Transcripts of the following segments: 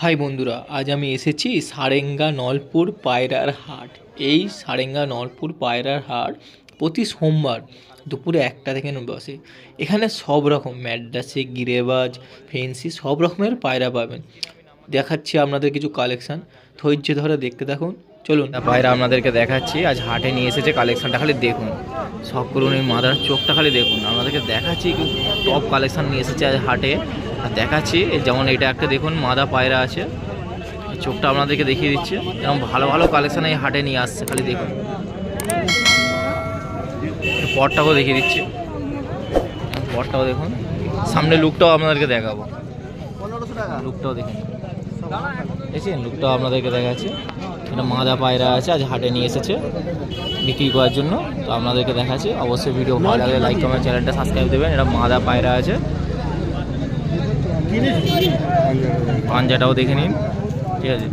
High বন্ধুরা, আজ আমি এসেছি সারেঙ্গা নলপুর পায়রার হাট। এই সারেঙ্গা নলপুর পায়রার হাট প্রতি সোমবার দুপুরে একটা থেকে বসে এখানে সব রকম ম্যাড্রাসে, গিরেবাজ, ফেন্সি সব রকমের পায়রা পাবেন। দেখাচ্ছি আপনাদের কিছু কালেকশান। ধৈর্য ধরে দেখতে থাকুন। চলুন। পায়রা আপনাদেরকে দেখাচ্ছি। আজ হাটে নিয়ে এসেছে কালেকশানটা খালি দেখুন। সব করুন, এই মাদার চোখটা খালি দেখুন। আপনাদেরকে দেখাচ্ছি টপ কালেকশান নিয়ে এসেছে আজ হাটে। দেখাচ্ছি। যেমন এটা একটা দেখুন, মাদা পায়রা আছে। চোখটা আপনাদেরকে দেখিয়ে দিচ্ছে। এরকম ভালো ভালো কালেকশন এই হাটে নিয়ে আসছে, খালি দেখুন। এই পটটাকেও দেখিয়ে দিচ্ছে। পটটাও দেখুন। সামনে লুকটাও আপনাদেরকে দেখাবো। লুকটাও দেখুন। দেখছেন? লুকটাও আপনাদেরকে দেখাচ্ছে। এটা মাদা পায়রা আছে, আজ হাটে নিয়ে এসেছে। বিক্রি করার জন্য। তো আপনাদেরকে দেখাচ্ছি। অবশ্যই ভিডিও ভালো লাগলে লাইক কমেন্ট চ্যানেলটা সাবস্ক্রাইব দেবেন। এটা মাদা পায়রা আছে। পাঞ্জাটাও দেখে নিন। ঠিক আছে।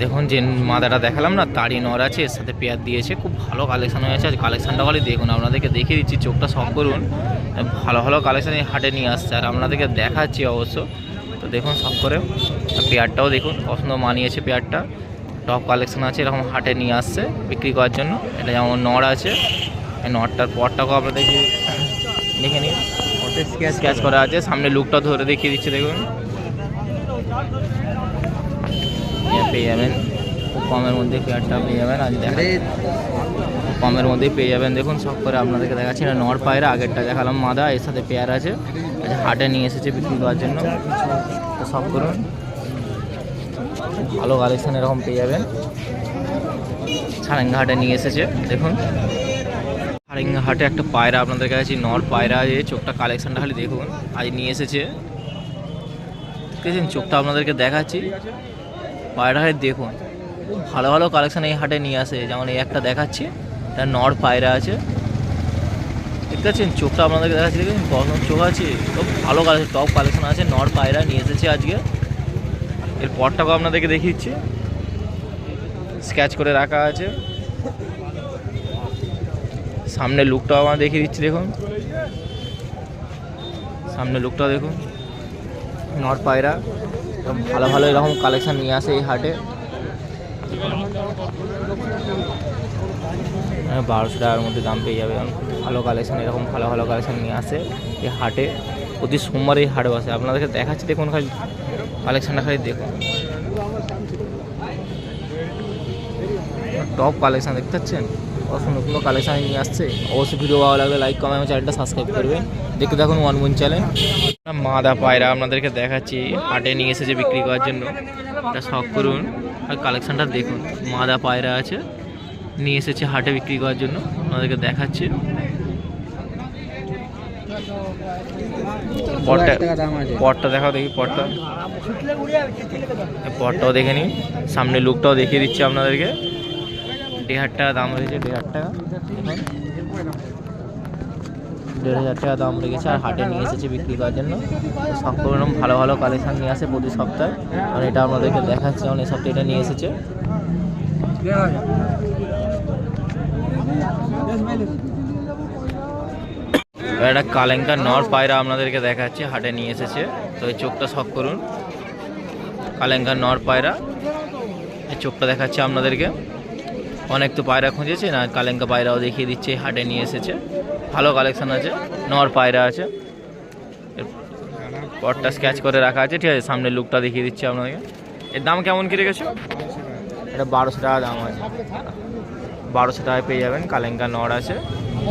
দেখুন যে মাদাটা দেখালাম না তাড়ি নর আছে, এর সাথে পেয়ার দিয়েছে। খুব ভালো কালেকশন হয়েছে আজ কালেকশানটা খালি দেখুন, আপনাদেরকে দেখিয়ে দিচ্ছি, চোখটা সব করুন। ভালো ভালো কালেকশান হাটে নিয়ে আসছে। আর আপনাদেরকে দেখাচ্ছি অবশ্য। তো দেখুন সব করে। পেয়ারটাও দেখুন, পছন্দ মানিয়েছে পেয়ারটা। টপ কালেকশন আছে, এরকম হাটে নিয়ে আসছে, বিক্রি করার জন্য। এটা যেমন নড় আছে, এই নড়টার পরটাকেও আপনাদেরকে দেখে নিন। স্ক্যাচ করা আছে সামনে লুকটা ধরে দেখিয়ে দিচ্ছে দেখুন। পেয়ে যাবেন। খুব কমের মধ্যে পেয়ারটা পেয়ে যাবেন আজ দেখা কমের মধ্যেই পেয়ে যাবেন। দেখুন সব করে আপনাদেরকে দেখাচ্ছি এটা নর পায়রা আগেরটা দেখালাম মাদা এর সাথে পেয়ার আছে। হাটে নিয়ে এসেছে বিক্রি করার জন্য। তো সব করুন। ভালো কালেকশন এরকম পেয়ে যাবেন। সারেঙ্গা হাটে নিয়ে এসেছে দেখুন। হাটে একটা পায়রা আপনাদের কাছে নর পায়রা আছে চোখটা কালেকশনটা খালি দেখুন। আজ নিয়ে এসেছে। দেখেছেন চোখটা আপনাদেরকে দেখাচ্ছি। পায়রা হাটে দেখুন। খুব ভালো ভালো কালেকশন এই হাটে নিয়ে আসে। যেমন এই একটা দেখাচ্ছি, এটা নর পায়রা আছে। দেখতে পাচ্ছেন চোখটা আপনাদেরকে দেখাচ্ছি। দেখুন কত চোখ আছে। খুব ভালো কালেকশন টপ কালেকশন আছে। নর পায়রা নিয়ে এসেছে আজকে। এর পরটাকেও আপনাদেরকে দেখিয়ে দিচ্ছি স্কেচ করে রাখা আছে। সামনে লুকটাও আমার দেখিয়ে দিচ্ছি দেখুন। সামনে লুকটাও দেখুন। নর পায়রা ভালো ভালো এরকম কালেকশান নিয়ে আসে এই হাটে। হ্যাঁ, বারোশো টাকার মধ্যে দাম পেয়ে যাবে ভালো কালেকশান এরকম ভালো ভালো কালেকশান নিয়ে আসে এই হাটে। প্রতি সোমবার এই হাটে বসে। আপনাদেরকে দেখাচ্ছি দেখুন খালি কালেকশানটা খালি দেখুন। টপ কালেকশান দেখতে পাচ্ছেন? সুন্দর সুন্দর কালেকশন নিয়ে আসছে। অবশ্যই ভিডিও ভালো লাগলে লাইক কমেন্ট আমার চ্যানেলটা সাবস্ক্রাইব করবে দেখতে দেখুন ওয়ান মুন চ্যানেল মাদা পায়রা আপনাদেরকে দেখাচ্ছি, হাটে নিয়ে এসেছে বিক্রি করার জন্য। এটা শখ করুন, আর কালেকশানটা দেখুন। মাদা পায়রা আছে, নিয়ে এসেছে হাটে বিক্রি করার জন্য। আপনাদেরকে দেখাচ্ছি। পটটা পটটা দেখাও দেখি, পটটা। পটটাও দেখে নিন। সামনে লুকটাও দেখিয়ে দিচ্ছি আপনাদেরকে। দেড় হাজার টাকা দাম রয়েছে, দেড় টাকা। দেড় হাজার টাকা দাম রেখেছে আর হাটে নিয়ে এসেছে বিক্রি করার জন্য। সব রকম ভালো ভালো কালেকশন নিয়ে আসে প্রতি সপ্তাহে। আর এটা আপনাদেরকে দেখাচ্ছে এই সপ্তাহে এটা নিয়ে এসেছে। একটা কালেঙ্কা নর পায়রা আপনাদেরকে দেখাচ্ছে, হাটে নিয়ে এসেছে। তো এই চোখটা শখ করুন। কালেঙ্কা নর পায়রা। এই চোখটা দেখাচ্ছে আপনাদেরকে। অনেক তো পায়রা খুঁজেছে না কালেঙ্কা পায়রাও দেখিয়ে দিচ্ছে হাটে নিয়ে এসেছে। ভালো কালেকশন আছে নর পায়রা আছে। পটটা স্ক্যাচ করে রাখা আছে ঠিক আছে সামনে লুকটা দেখিয়ে দিচ্ছে আপনাকে। এর দাম কেমন কি রেখেছো? এটা বারোশো টাকা দাম আছে। বারোশো টাকায় পেয়ে যাবেন কালেঙ্কা নর আছে।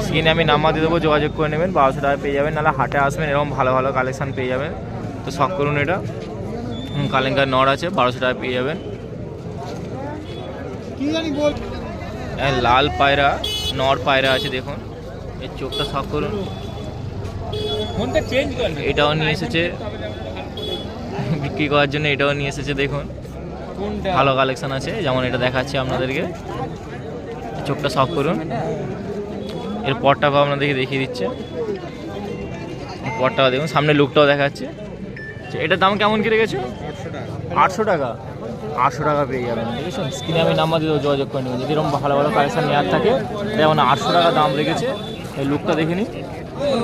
স্ক্রিনে আমি নাম্বার দিয়ে দেবো যোগাযোগ করে নেবেন বারোশো টাকায় পেয়ে যাবেন নাহলে হাটে আসবেন এরকম ভালো ভালো কালেকশান পেয়ে যাবেন। তো শখ করুন এটা। হুম, কালেঙ্কার নর আছে বারোশো টাকায় পেয়ে যাবেন। হ্যাঁ, লাল পায়রা নর পায়রা আছে দেখুন। এর চোখটা শখ করুন। এটাও নিয়ে এসেছে। বিক্রি করার জন্য এটাও নিয়ে এসেছে দেখুন। ভালো কালেকশন আছে যেমন এটা দেখাচ্ছি আপনাদেরকে। চোখটা শখ করুন। এর পরটাকেও আপনাদেরকে দেখিয়ে দিচ্ছে। এর পরটাও দেখুন সামনে লুকটাও দেখাচ্ছে। আচ্ছা, এটার দাম কেমন কি রেখেছো? আটশো টাকা। আটশো টাকা। পেয়ে যাবেন দেখেছেন স্ক্রিনে আমি নাম্বার দিয়ে যোগাযোগ করে নেবেন। যদি এরকম ভালো ভালো কালেকশান নেওয়ার থাকে যেমন আটশো টাকা দাম রেখেছে। এই লুকটা দেখে নিন।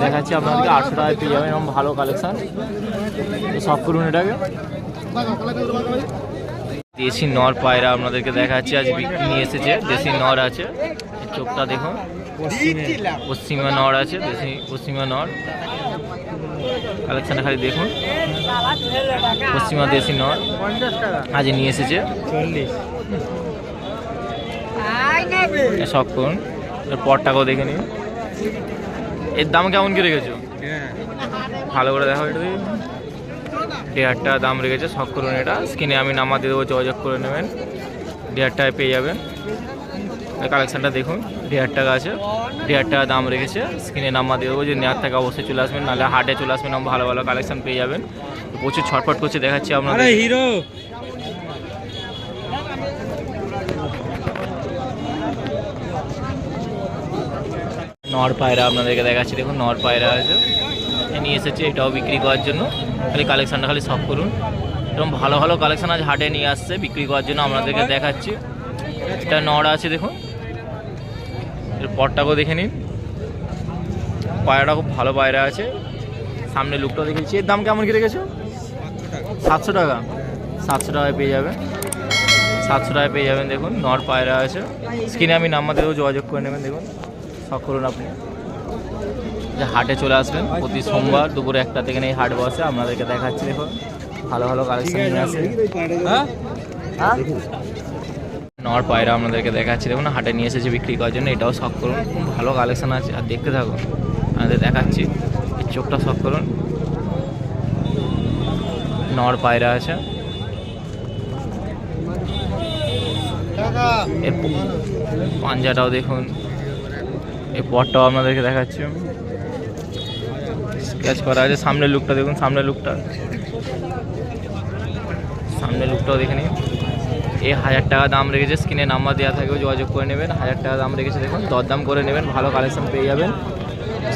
দেখাচ্ছি আপনাদেরকে, আটশো টাকায় পেয়ে যাবেন এরকম ভালো কালেকশান সব করুন এটাকে। দেশি নর পায়রা আপনাদেরকে দেখাচ্ছি, আজ বিক্রি নিয়ে এসেছে। দেশি নর আছে। চোখটা দেখুন। পশ্চিমা নর আছে, দেশি, পশ্চিমা নর। কালেকশনটা খালি দেখুন। পশ্চিমা দেশি নর। আজ নিয়ে এসেছে। সব করুন। এর পরটাকেও দেখে নিন। এর দাম কেমন কি রেখেছো? ভালো করে দেখো এটা টাকা দাম রেখেছে। শখ করুন এটা। স্ক্রিনে আমি নাম্বার দিয়ে দেবো যোগাযোগ করে নেবেন। টাকায় পেয়ে যাবেন। কালেকশানটা দেখুন দেড় টাকা আছে দেড় টাকা দাম রেখেছে স্ক্রিনে নাম্বার দিয়ে দেবো যে নেওয়ার থেকে অবশ্যই চলে আসবেন নাহলে হাটে চলে আসবেন আমার ভালো ভালো কালেকশন পেয়ে যাবেন। প্রচুর ছটফট করছে দেখাচ্ছি আপনাদের। হিরো! নর পায়রা আপনাদেরকে দেখাচ্ছি দেখুন নর পায়রা আছে। এ নিয়ে এসেছে এটাও বিক্রি করার জন্য। খালি কালেকশানটা খালি সব করুন। এরকম ভালো ভালো কালেকশান আজ হাটে নিয়ে আসছে বিক্রি করার জন্য আপনাদেরকে দেখাচ্ছি। এটা নর আছে দেখুন। এর পরটাকেও দেখে নিন। পায়রাটা খুব ভালো পায়রা আছে। সামনে লুকটা দেখেছি এর দাম কেমন কি রেখেছো? সাতশো টাকা। সাতশো টাকায় পেয়ে যাবেন। সাতশো টাকায় পেয়ে যাবেন দেখুন। নর পায়রা আছে। স্ক্রিনে আমি নাম্বার দেবো যোগাযোগ করে নেবেন দেখুন। শখ করুন আপনি। যে হাটে চলে আসবেন প্রতি সোমবার দুপুরে একটা থেকে এই হাট বসে আপনাদেরকে দেখাচ্ছি দেখুন। ভালো ভালো কালেকশন নিয়ে আসে। নর পায়রা আপনাদেরকে দেখাচ্ছি। দেখুন হাটে নিয়ে এসেছে বিক্রি করার জন্য। এটাও শখ করুন, খুব ভালো কালেকশন আছে। আর দেখতে থাকুন, আপনাদের দেখাচ্ছি। এই চোখটা শখ করুন। নর পায়রা আছে। এর পাঞ্জাটাও দেখুন। এই পটটাও আপনাদেরকে দেখাচ্ছি স্কেচ করা আছে। সামনের লুকটা দেখুন, সামনের লুকটা সামনের লুকটাও দেখে নিন। এই হাজার টাকা দাম রেখেছে স্ক্রিনে নাম্বার দেওয়া থাকবে, যোগাযোগ করে নেবেন, হাজার টাকা দাম রেখেছে, দেখুন, দরদাম করে নেবেন, ভালো কালেকশন পেয়ে যাবেন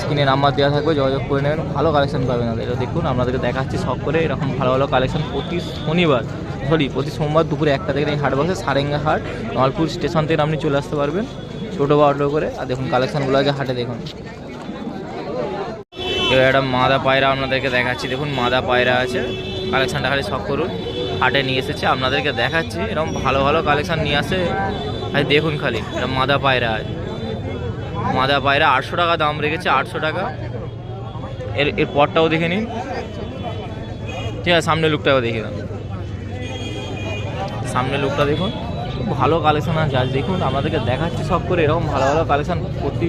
স্ক্রিনে নাম্বার দেওয়া থাকবে, যোগাযোগ করে নেবেন, ভালো কালেকশন পাবেন এটা দেখুন, আপনাদেরকে দেখাচ্ছি সব করে, এরকম ভালো ভালো কালেকশন প্রতি শনিবার সরি প্রতি সোমবার দুপুরে একটা থেকে এই হাট বসে, সারেঙ্গা হাট নলপুর স্টেশন থেকে আপনি চলে আসতে পারবেন, ছোটো বা অটো করে। আর দেখুন কালেকশানগুলো আগে হাটে দেখুন। এবার একটা মাদা পায়রা আপনাদেরকে দেখাচ্ছি, দেখুন, মাদা পায়রা আছে। কালেকশানটা খালি সব করুন। হাটে নিয়ে এসেছে, আপনাদেরকে দেখাচ্ছি। এরকম ভালো ভালো কালেকশান নিয়ে আসে। আর দেখুন খালি, এটা মাদা পায়রা। মাদা পায়রা আটশো টাকা দাম রেখেছে, আটশো টাকা। এর এর পরটাও দেখে নিন। ঠিক আছে সামনে লুকটাও দেখে নিন। সামনে লুকটা দেখুন ভালো কালেকশান আছে। আজ দেখুন, আপনাদেরকে দেখাচ্ছি সব করে, এরকম ভালো ভালো কালেকশান প্রতি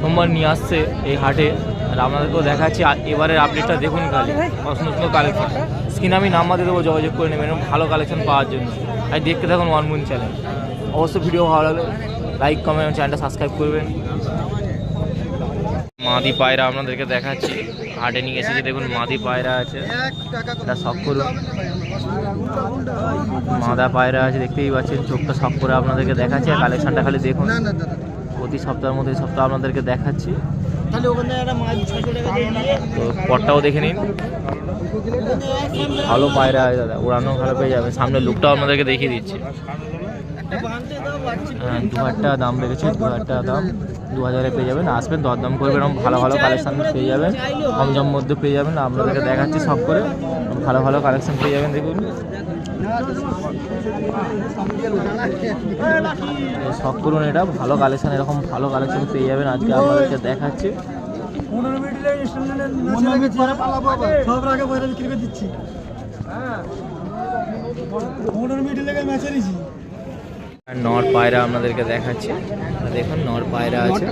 সোমবার নিয়ে আসছে এই হাটে। আপনাদেরকেও দেখাচ্ছি এবারের আপডেটটা দেখুন খালি। সুন্দর কালেকশন স্ক্রিনে আমি নাম্বার দিয়ে দেবো, যোগাযোগ করে নেবেন, এরকম ভালো কালেকশন পাওয়ার জন্য। আর দেখতে থাকুন ওয়ান মুন চ্যানেল অবশ্যই ভিডিও ভালো লাগলে লাইক কমেন্ট এবং চ্যানেলটা সাবস্ক্রাইব করবেন। মাদি পায়রা আপনাদেরকে দেখাচ্ছি। হাটে নিয়ে এসেছে, দেখুন মাদি পায়রা আছে। এটা শখ করুন। মাদা পায়রা আছে, দেখতেই পাচ্ছেন, চোখটা শখ করে আপনাদেরকে দেখাচ্ছি, আর কালেকশনটা খালি দেখুন। প্রতি সপ্তাহের মধ্যে সপ্তাহ আপনাদেরকে দেখাচ্ছি। তো পটটাও দেখে নিন। ভালো পায়রা আছে দাদা ওড়ানো ভালো পেয়ে যাবে। সামনে লুকটাও আপনাদেরকে দেখিয়ে দিচ্ছি। হ্যাঁ, দু হাজার টাকা দাম রেখেছে দু হাজার টাকা দাম দু হাজারে পেয়ে যাবেন। আসবেন দরদাম করবেন এরকম ভালো ভালো কালেকশান পেয়ে যাবেন। কম জম মধ্যে পেয়ে যাবেন আপনাদেরকে দেখাচ্ছি সব করে। ভালো ভালো কালেকশান পেয়ে যাবেন দেখুন। সব করুন এটা, ভালো কালেকশন এরকম ভালো কালেকশন পেয়ে যাবেন আজকে আপনাদেরকে দেখাচ্ছি। নর পায়রা আপনাদেরকে দেখাচ্ছি। দেখুন, নর পায়রা আছে।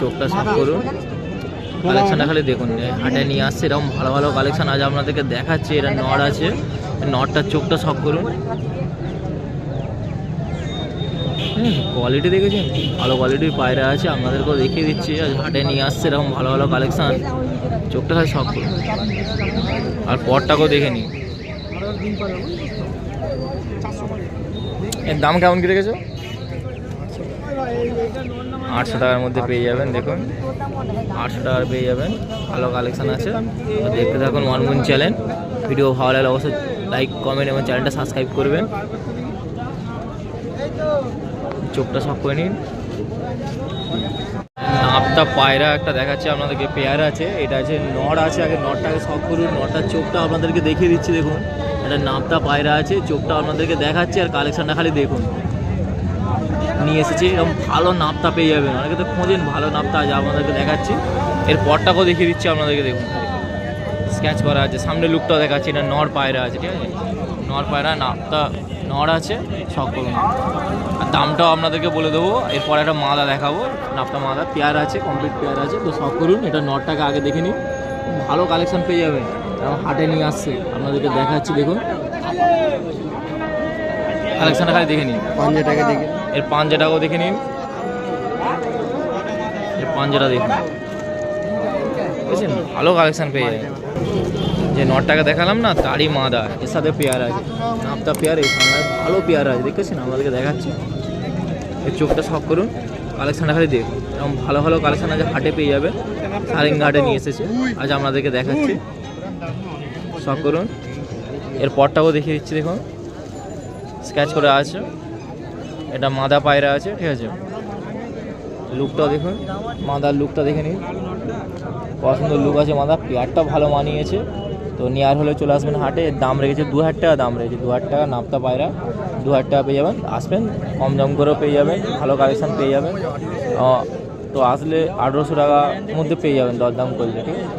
চোখটা সব করুন কালেকশনটা খালি দেখুন, হাটে নিয়ে আসছে, এরকম ভালো ভালো কালেকশন আজ আপনাদেরকে দেখাচ্ছি। এরা নর আছে। নরটার চোখটা সব করুন। কোয়ালিটি দেখেছেন? ভালো কোয়ালিটির পায়রা আছে, আপনাদেরকেও দেখিয়ে দিচ্ছি। আজ হাটে নিয়ে আসছে এরকম ভালো ভালো কালেকশন চোখটা খালি সব করুন। আর পরটাকেও দেখে নিন। এর দাম কেমন কি রেখেছো? আটশো টাকার মধ্যে পেয়ে যাবেন, দেখুন। আটশো টাকার পেয়ে যাবেন। ভালো কালেকশান আছে। দেখতে থাকুন ওয়ান মুন চ্যানেল ভিডিও ভালো লাগলে অবশ্যই লাইক কমেন্ট এবং চ্যানেলটা সাবস্ক্রাইব করবেন। চোখটা সব করে নিন। নাপতা পায়রা একটা দেখাচ্ছে, আপনাদেরকে পেয়ার আছে। এটা আছে নড় আছে, আগে নড়টাকে শখ করুন। নড়টার চোখটা আপনাদেরকে দেখিয়ে দিচ্ছি, দেখুন। একটা নাপটা পায়রা আছে, চোখটা আপনাদেরকে দেখাচ্ছে আর কালেকশনটা খালি দেখুন। নিয়ে এসেছি, এরকম ভালো নাপটা পেয়ে যাবেন। অনেকে তো খোঁজেন, ভালো নাপতা যা আপনাদেরকে দেখাচ্ছি। এর পরটাকেও দেখিয়ে দিচ্ছি আপনাদেরকে, দেখুন। স্ক্যাচ করা আছে। সামনে লুকটাও দেখাচ্ছি এটা নর পায়রা আছে ঠিক আছে? নর পায়রা নাপতা নর আছে শখ করুন। আর দামটাও আপনাদেরকে বলে দেবো। এরপর একটা মাদা দেখাবো নাপটা মাদা। পেয়ার আছে কমপ্লিট পেয়ার আছে তো শখ করুন। এটা নটটাকে আগে দেখে নিন। ভালো কালেকশন পেয়ে যাবেন। এবং হাটে নিয়ে আসছে আপনাদেরকে দেখাচ্ছি দেখুন। কালেকশনটা খালি দেখে নিন। পাঞ্জাটাকে দেখে এর পাঞ্জাটাকেও দেখে নিন। এর পাঞ্জাটা দেখুন। বুঝছেন? ভালো কালেকশন পেয়ে যাবেন। যে নটটাকে দেখালাম না, তারই মাদা এর সাথে পেয়ার আছে। নাপটা পেয়ার এর সঙ্গে ভালো পেয়ার আছে, দেখেছেন? আমাদেরকে দেখাচ্ছি। এর চোখটা শখ করুন, কালেকশানটা খালি দেখুন। এরকম ভালো ভালো কালেকশন আছে, হাটে পেয়ে যাবে সারেঙ্গা ঘাটে নিয়ে এসেছে। আজ আপনাদেরকে দেখাচ্ছি। শখ করুন। এর পরটাও দেখিয়ে দিচ্ছি, দেখুন। স্ক্যাচ করে আছে। এটা মাদা পায়রা আছে, ঠিক আছে? লুকটাও দেখুন। মাদার লুকটা দেখে নিন। সুন্দর লুক আছে মাদা পেয়ারটা ভালো মানিয়েছে। তো নেওয়ার হলে চলে আসবেন হাটে, দাম রেখেছে দু হাজার টাকা, দাম রেখেছে দু হাজার টাকা, নাপতা পায়রা, দু হাজার টাকা পেয়ে যাবেন। আসবেন, কম দাম করেও পেয়ে যাবেন, ভালো কালেকশান পেয়ে যাবেন। তো আসলে আঠেরোশো টাকার মধ্যে পেয়ে যাবেন দরদাম করলে, ঠিক আছে?